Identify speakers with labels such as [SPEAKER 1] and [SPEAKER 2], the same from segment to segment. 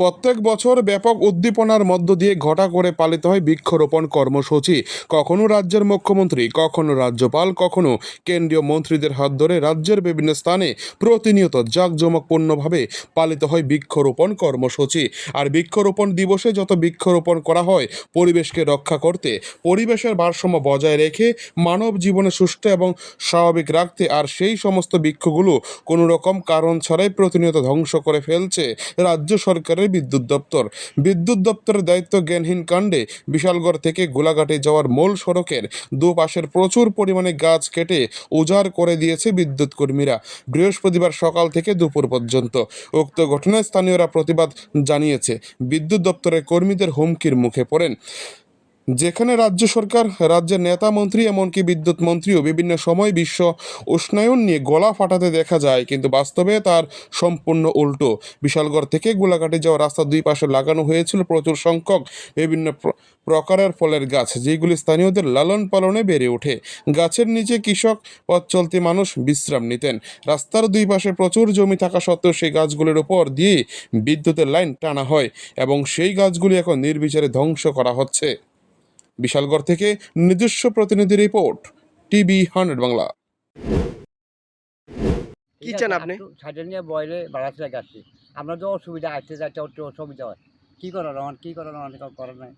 [SPEAKER 1] প্রত্যেক বছর ব্যাপক উদ্দীপনার মধ্য দিয়ে ঘটা করে পালিত হয় বৃক্ষরোপণ কর্মসূচি। কখনো রাজ্যের মুখ্যমন্ত্রী, কখনো রাজ্যপাল, কখনো কেন্দ্রীয় মন্ত্রীদের হাত ধরে রাজ্যের বিভিন্ন স্থানে প্রতিনিয়ত জাঁকজমকপূর্ণভাবে পালিত হয় বৃক্ষরোপণ কর্মসূচি। আর বৃক্ষরোপণ দিবসে যত বৃক্ষরোপণ করা হয়, পরিবেশকে রক্ষা করতে, পরিবেশের ভারসাম্য বজায় রেখে, মানব জীবনে সুস্থ এবং স্বাভাবিক রাখতে আর সেই সমস্ত বৃক্ষগুলো কোনো রকম কারণ ছাড়াই প্রতিনিয়ত ধ্বংস করে ফেলছে রাজ্য সরকারের বিদ্যুৎ দপ্তর। বিদ্যুৎ দপ্তরের দায়িত্ব জ্ঞানহীন কাণ্ডে বিশালগড় থেকে গোলাঘাটে যাওয়ার মূল সড়কের দুপাশের প্রচুর পরিমাণে গাছ কেটে উজাড় করে দিয়েছে বিদ্যুৎ কর্মীরা। বৃহস্পতিবার সকাল থেকে দুপুর পর্যন্ত উক্ত ঘটনায় স্থানীয়রা প্রতিবাদ জানিয়েছে। বিদ্যুৎ দপ্তরের কর্মীদের হুমকির মুখে পড়েন। যেখানে রাজ্য সরকার, রাজ্যের নেতা মন্ত্রী এমনকি বিদ্যুৎ মন্ত্রীও বিভিন্ন সময় বিশ্ব উষ্ণায়ন নিয়ে গলা ফাটাতে দেখা যায়, কিন্তু বাস্তবে তার সম্পূর্ণ উল্টো। বিশালগড় থেকে গোলাঘাটে যাওয়া রাস্তার দুই পাশে লাগানো হয়েছিল প্রচুর সংখ্যক বিভিন্ন প্র- প্রকারের ফলের গাছ, যেগুলি স্থানীয়দের লালন পালনে বেড়ে ওঠে। গাছের নিচে কৃষক পথ চলতি মানুষ বিশ্রাম নিতেন। রাস্তার দুই পাশে প্রচুর জমি থাকা সত্ত্বেও সেই গাছগুলির উপর দিয়ে বিদ্যুতের লাইন টানা হয় এবং সেই গাছগুলি এখন নির্বিচারে ধ্বংস করা হচ্ছে। বিশালগড় থেকে নিজস্ব প্রতিনিধি রিপোর্ট টিভি হান্ড্রেড বাংলা।
[SPEAKER 2] কি চান আপনি?
[SPEAKER 3] সাইডে নিয়ে বয়লে বাড়াতে যাচ্ছি। আমরা তো অসুবিধা আসতে যাচ্ছে একটু অসুবিধা হয়। কী করার আমার কী করার অনেক করার নাই।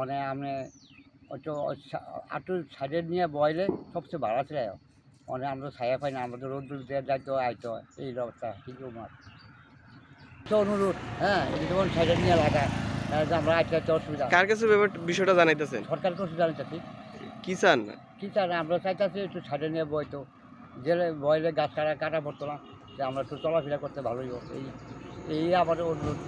[SPEAKER 3] অনেক আপনি একটু একটু সাইডে নিয়ে বয়লে সবচেয়ে বাড়াতে যায় অনেক আমরা ছায়া পাই না আমাদের রোদ দিয়ে যাইতে হয় আইতে হয়। এই অবস্থা ঠিক আমার অনুরোধ হ্যাঁ এটা যখন সাইডে নিয়ে লাগা। আমরা আজকে যাইতে অসুবিধা।
[SPEAKER 2] কার কাছে ব্যাপার বিষয়টা জানাইতেছেন?
[SPEAKER 3] সরকারকে অসুবিধা জানাইতেছি।
[SPEAKER 2] কি চান?
[SPEAKER 3] কী চান? আমরা চাইতেছি একটু ছাড়ে নিয়ে বইতো জেলে বয়লে গাছ কাটা কাটা পড়তো না। যে আমরা একটু চলাফেরা করতে ভালোই হোক এই এই আবার অনুরোধ।